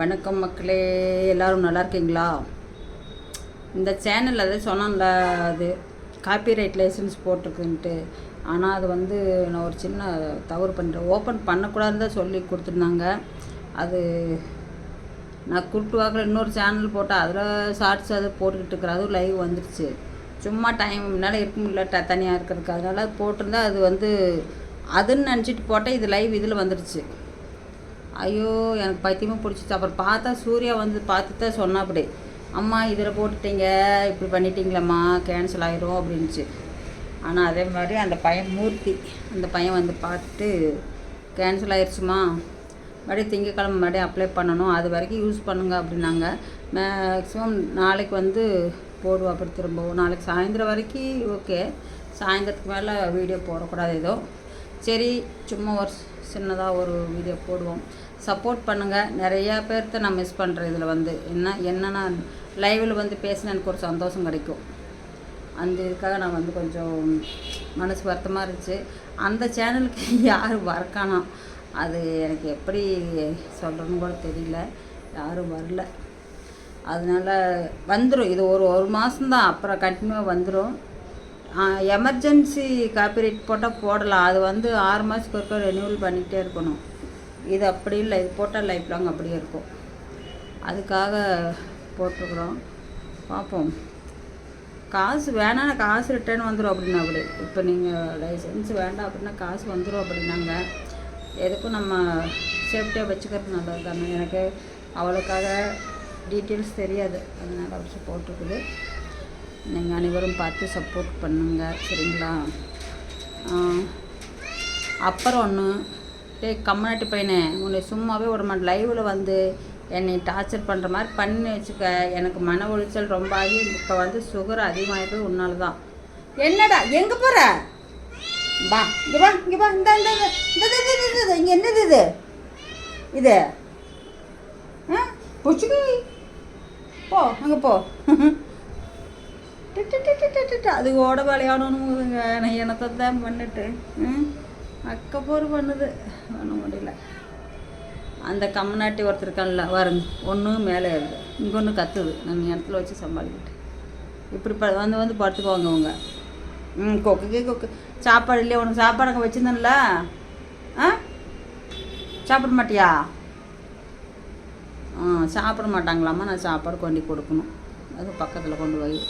வணக்கம் மக்களே. எல்லோரும் நல்லா இருக்கீங்களா? இந்த சேனல் அது சொன்னேன்ல அது காப்பிரைட் லைசன்ஸ் போட்டிருக்குன்ட்டு. ஆனால் அது வந்து நான் ஒரு சின்ன தவறு பண்ணுறேன் ஓப்பன் பண்ணக்கூடாதுன்னு தான் சொல்லி கொடுத்துருந்தாங்க. அது நான் கூப்பிட்டு வாக்கில் இன்னொரு சேனல் போட்டால் அதில் ஷார்ட்ஸ் அதை போட்டுக்கிட்டு இருக்கிறேன் அதுவும் லைவ் வந்துடுச்சு சும்மா டைம் முன்னால் இருக்க முடியல ட தனியாக இருக்கிறதுக்கு. அதனால் அது போட்டிருந்தா அது வந்து அதுன்னு நினச்சிட்டு போட்டால் இது லைவ் இதில் வந்துடுச்சு ஐயோ எனக்கு பைத்தியமாக பிடிச்சிச்சு. அப்புறம் பார்த்தா சூர்யா வந்து பார்த்து தான் சொன்னா அப்படி அம்மா இதில் போட்டுட்டீங்க. இப்படி பண்ணிட்டீங்களம்மா. கேன்சல் ஆயிரும் அப்படின்ச்சு ஆனால் அதே மாதிரி அந்த பையன் மூர்த்தி அந்த பையன் வந்து பார்த்துட்டு கேன்சல் ஆயிடுச்சுமா மறுபடியும் திங்கக்கிழமை மறுபடியும் அப்ளை பண்ணணும். அது வரைக்கும் யூஸ் பண்ணுங்க அப்படின்னாங்க. மேக்ஸிமம் நாளைக்கு வந்து போடுவோம் அப்படி திரும்பவும். நாளைக்கு சாயந்தரம் வரைக்கும் ஓகே சாயந்தரத்துக்கு மேலே வீடியோ போடக்கூடாது ஏதோ. சரி சும்மா ஒரு சின்னதாக ஒரு வீடியோ போடுவோம். சப்போர்ட் பண்ணுங்கள் நிறையா பேர்த்த நான் மிஸ் பண்ணுறேன் இதில் வந்து. என்ன என்னன்னா லைவில் வந்து பேசினா எனக்கு ஒரு சந்தோஷம் கிடைக்கும். அந்த இதுக்காக நான் வந்து கொஞ்சம் மனசு வருத்தமாக இருந்துச்சு. அந்த சேனலுக்கு யார் வரக்கானாம் அது எனக்கு எப்படி சொல்கிறதுன்னு கூட தெரியல. யாரும் வரல. அதனால் வந்துடும் இது ஒரு ஒரு மாதம்தான் அப்புறம் கண்டினியூவாக வந்துடும் எமர்ஜென்சி காப்பிரைட் போட்டால் போடலாம். அது வந்து ஆறு மாதத்துக்கு ஒருக்கா ரெனியூவல் பண்ணிக்கிட்டே இருக்கணும். இது அப்படி இல்லை இது போட்டால் லைஃப் லாங் அப்படியே இருக்கும். அதுக்காக போட்டிருக்குறோம். பார்ப்போம். காசு வேணாம் காசு ரிட்டர்ன் வந்துடும் அப்படின்னா அப்படி இப்போ நீங்கள் லைசன்ஸ் வேண்டாம் அப்படின்னா காசு வந்துடும் அப்படின்னாங்க. எதுக்கும் நம்ம சேஃப்டியாக வச்சுக்கிறது நல்லது தானே. எனக்கு அவளுக்காக டீட்டெயில்ஸ் தெரியாது. அதனால் வச்சு போட்டிருக்குது. நீங்கள் அனைவரும் பார்த்து சப்போர்ட் பண்ணுங்க. சரிங்களா? அப்புறம் ஒன்று டே கம்யூனிட்டி பையனே உன்னை சும்மாவே ஒரு மணி லைவில் வந்து என்னை டார்ச்சர் பண்ணுற மாதிரி பண்ணி வச்சுக்க. எனக்கு மன உளைச்சல் ரொம்ப ஆகி இப்போ வந்து சுகர் அதிகமாகிட்டு உன்னால தான். என்னடா எங்கே போகிற வா இங்கே வா இங்கே வா இந்த இந்த இந்த இந்த இது இது இங்கே என்னது இது? இது? ஆ பிடிச்சிக்கோ போ அங்கே போ. டு, அது ஓட விளையாடணுங்க நான் எனத்தை தான் பண்ணிட்டு ம்? அக்கப்போர் பண்ணுது. பண்ண முடியல. அந்த கம்மநாட்டி ஒருத்தர் இருக்கான்ல வருங்க ஒன்று மேலே ஏறுது. இங்கே ஒன்று கத்துது. நம்ம இடத்துல வச்சு சமாளிக்கிட்டு இப்படி ப வந்து வந்து படுத்துக்குவாங்க அவங்க. ம் கொக்கு கொக்கு. சாப்பாடு இல்லையா? உனக்கு சாப்பாடு அங்கே வச்சுருந்தேன்ல? ஆ? சாப்பிட மாட்டியா? ஆ சாப்பிட மாட்டாங்களாம்மா. நான் சாப்பாடு கொண்டு கொடுக்கணும். அது பக்கத்தில் கொண்டு போய்.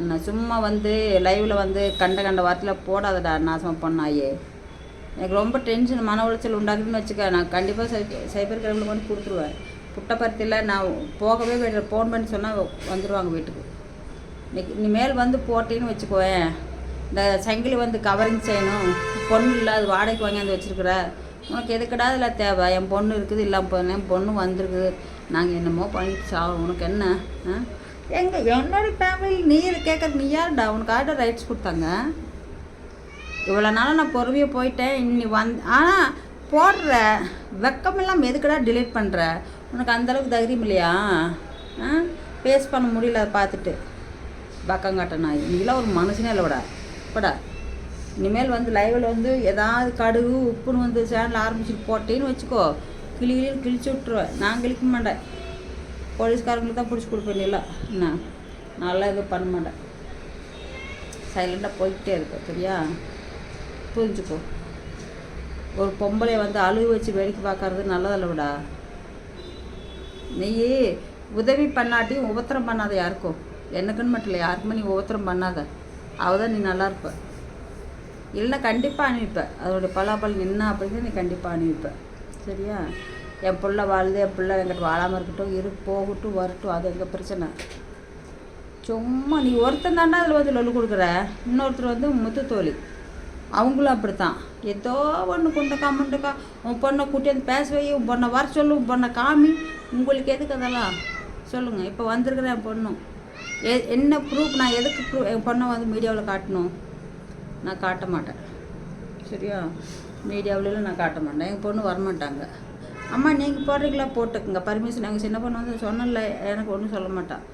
நான் சும்மா வந்து லைவில் வந்து கண்ட கண்ட வார்த்தையில் போடாதடா நாசமாக பண்ணாயே. எனக்கு ரொம்ப டென்ஷன் மன உளைச்சல் உண்டாக்குதுன்னு வச்சுக்க நான் கண்டிப்பாக சை சைபர் கிரைமில் கொண்டு கொடுத்துருவேன். புட்டப்பருத்தியில் நான் போகவே வேண்டிய ஃபோன் பண்ணி சொன்னால் வந்துடுவாங்க வீட்டுக்கு. இன்னைக்கு இனிமேல் வந்து போட்டின்னு வச்சுக்குவேன் இந்த சங்கிலி வந்து கவரிங் செய்யணும். பொண்ணு இல்லை அது வாடகைக்கு வாங்கியாந்து வச்சுருக்குற. உனக்கு எதுக்கடா இதில் தேவை? என் பொண்ணு இருக்குது இல்லாமல் போனேன் என் பொண்ணு வந்திருக்குது. நாங்கள் என்னமோ பண்ணிட்டு சாவோம் உனக்கு என்ன? ஆ? என்னோடய என்னோட ஃபேமிலியில் நீ கேட்குறது நீ யாருடா? உனக்கு ஆர்டர் ரைட்ஸ் கொடுத்தாங்க. இவ்வளோ நாளாக நான் பொறுமையாக போயிட்டேன். இன்னி வந் ஆனால் போடுற. வெக்கமெல்லாம் எதுக்கடா டிலீட் பண்ணுற உனக்கு அந்தளவுக்கு தைரியம் இல்லையா? ஆ? ஃபேஸ் பண்ண முடியல அதை பார்த்துட்டு பக்கங்காட்ட நாய். நீலாம் ஒரு மனுஷனே இல்லைடா இப்படா இனிமேல் வந்து லைவில் வந்து ஏதாவது கடுகு உப்புன்னு வந்து சேனல் ஆரம்பிச்சுட்டு போட்டேன்னு வச்சுக்கோ. கிளி கிளியில் கிழிச்சு விட்ருவேன் நான் கிழிக்க மாட்டேன். போலீஸ்காரங்களுக்கு தான் பிடிச்சி கொடுப்பேன் இல்லை என்ன? நல்லா எதுவும் பண்ண மாட்டேன். சைலண்டாக போய்கிட்டே இருக்க சரியா? புரிஞ்சுக்கோ. ஒரு பொம்பளை வந்து அழுகு வச்சு வேடிக்கை பார்க்கறது நல்லதில்லவிடா. நீ உதவி பண்ணாட்டியும் உபத்திரம் பண்ணாத யாருக்கும். எனக்குன்னு மட்டும் இல்லை யாருக்குமே நீ உபத்திரம் பண்ணாத. அவதான் தான் நீ நல்லா இருப்ப. இல்லைன்னா கண்டிப்பாக அனுப்பிப்ப அதோடைய பலாபலம் என்ன அப்படின்னு நீ கண்டிப்பாக அனுப்பிப்ப சரியா? என் பிள்ளை வாழுது என் பிள்ளை எங்கிட்ட வாழாமல் இருக்கட்டும் இரு போகட்டும் வரட்டும் அது எங்கள் பிரச்சனை. சும்மா நீ ஒருத்தன் தாண்டா அதில் வந்து லொல்லு கொடுக்குற. இன்னொருத்தர் வந்து முத்து தோழி. அவங்களும் அப்படித்தான். ஏதோ ஒன்று கொண்டுக்கா கமெண்ட்டுக்கா உன் பொண்ணை கூட்டியாந்து பேச வை உன் பொண்ணை வர சொல்லு உன் பொண்ணை காமி. உங்களுக்கு எதுக்கு அதெல்லாம்? சொல்லுங்கள் இப்போ வந்திருக்கிறேன் என் பொண்ணும் எ என்ன ப்ரூஃப் நான் எதுக்கு ப்ரூஃப் என் பொண்ணை வந்து மீடியாவில் காட்டணும்? நான் காட்ட மாட்டேன். சரியா? மீடியாவிலலாம் நான் காட்ட மாட்டேன். எங்கள் பொண்ணு வரமாட்டாங்க. அம்மா நீங்கள் போடுறீங்களா? போட்டுக்குங்க. பர்மிஷன் எங்கள் சின்ன பொண்ணு வந்து சொன்னல எனக்கு ஒன்றும் சொல்ல மாட்டான்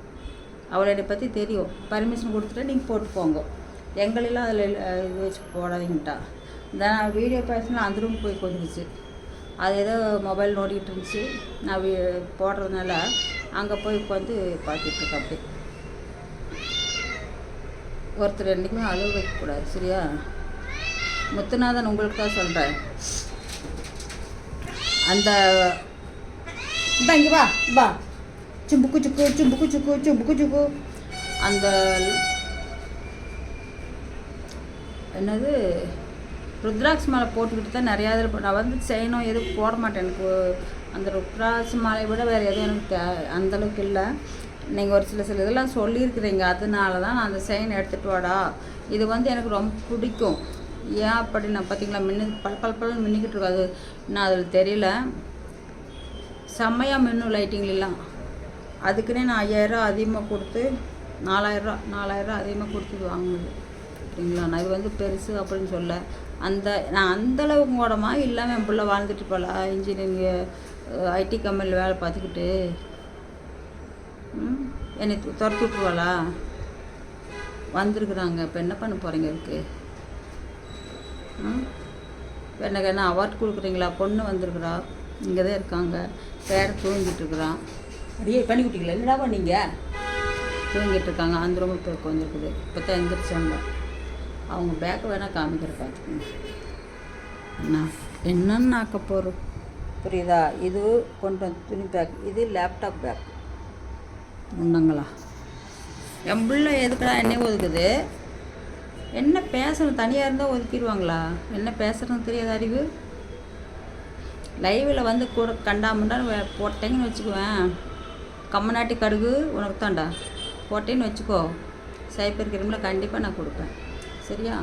அவளை என்னை பற்றி தெரியும். பர்மிஷன் கொடுத்துட்டு நீங்கள் போட்டு போங்க எங்களெல்லாம் அதில் இது வச்சு போடாதீங்கட்டா. இந்த நான் வீடியோ பேசினா அந்த ரூம் போய் கொஞ்சிச்சு அது ஏதோ மொபைல் நோண்டிகிட்டு இருந்துச்சு. நான் போடுறதுனால அங்கே போய் உட்காந்து பார்த்துட்ருக்கேன் அப்படி ஒருத்தர் என்றைக்குமே அழுவ வைக்கக்கூடாது சரியா? முத்துநாதன் உங்களுக்கு தான் சொல்கிறேன் அந்த இந்தா இங்கே வா வா. சும்புக்கு சுக்கு சும்புக்கு சுக்கு சும்புக்கு சுக்கு. அந்த என்னது ருத்ராட்சி மாலை போட்டுக்கிட்டு தான் நிறையா இதில் நான் வந்து செய்யணும் எதுவும் போட மாட்டேன். எனக்கு அந்த ருத்ராட்சி மாலையை விட வேறு எதுவும் எனக்கு தே அந்தளவுக்கு இல்லை. நீங்கள் ஒரு சில சில இதெல்லாம் சொல்லியிருக்கிறீங்க. அதனால தான் நான் அந்த செயின் எடுத்துகிட்டு வாடா. இது வந்து எனக்கு ரொம்ப பிடிக்கும். ஏன் அப்படி நான் பார்த்தீங்களா மின்னு பல் பல் பல் மின்னிக்கிட்டு இருக்காது. நான் அதில் தெரியல. செம்மையாக மின்னும் லைட்டிங்லாம் அதுக்குன்னே நான் ஐயாயிரம் அதிகமாக கொடுத்து நாலாயிரரூவா நாலாயிரரூவா அதிகமாக கொடுத்து வாங்கினது. சரிங்களா நான் இது வந்து பெருசு அப்படின்னு சொல்ல. அந்த நான் அந்தளவுக்கு கூடமா இல்லாமல் என் பிள்ளை வாழ்ந்துட்டு போல இன்ஜினியரிங் ஐடி கம்பெனியில் வேலை பார்த்துக்கிட்டு. ம், என்னை துரத்தி விட்ருவாளா வந்திருக்குறாங்க. இப்போ என்ன பண்ண போகிறீங்க இப்போ எனக்கு என்ன அவார்ட் கொடுக்குறீங்களா? பொண்ணு வந்திருக்குறா. இங்கே தான் இருக்காங்க. பேர தூங்கிட்டு இருக்கிறான் அடியே பண்ணி விட்டீங்களா என்னடா பண்ணீங்க? தூங்கிட்டு இருக்காங்க. அந்த ரூம் இப்போ உட்காந்துருக்குது இப்போ தான் எந்திரிச்சாங்க. அவங்க பேக்கை வேணால் காமிக்கிற பார்த்துக்கோங்க என்ன என்னன்னு ஆக்க போகிறோம் புரியுதா? இது கொண்டு வந்து துணி பேக் இது லேப்டாப் பேக் உண்டங்களா? என் பிள்ளை எதுக்குடா என்னைய ஒதுக்குது? என்ன பேசணும்? தனியாக இருந்தால் ஒதுக்கிடுவாங்களா? என்ன பேசுகிறதுன்னு தெரியாத அறிவு? லைவில் வந்து கூட வே- போட்டேங்கன்னு வச்சுக்குவேன். கம்மநாட்டி கடுகு உனக்கு தான்டா போட்டேன்னு வச்சுக்கோ. சைப்பர் கிரீமில் கண்டிப்பாக நான் கொடுப்பேன். சரியா?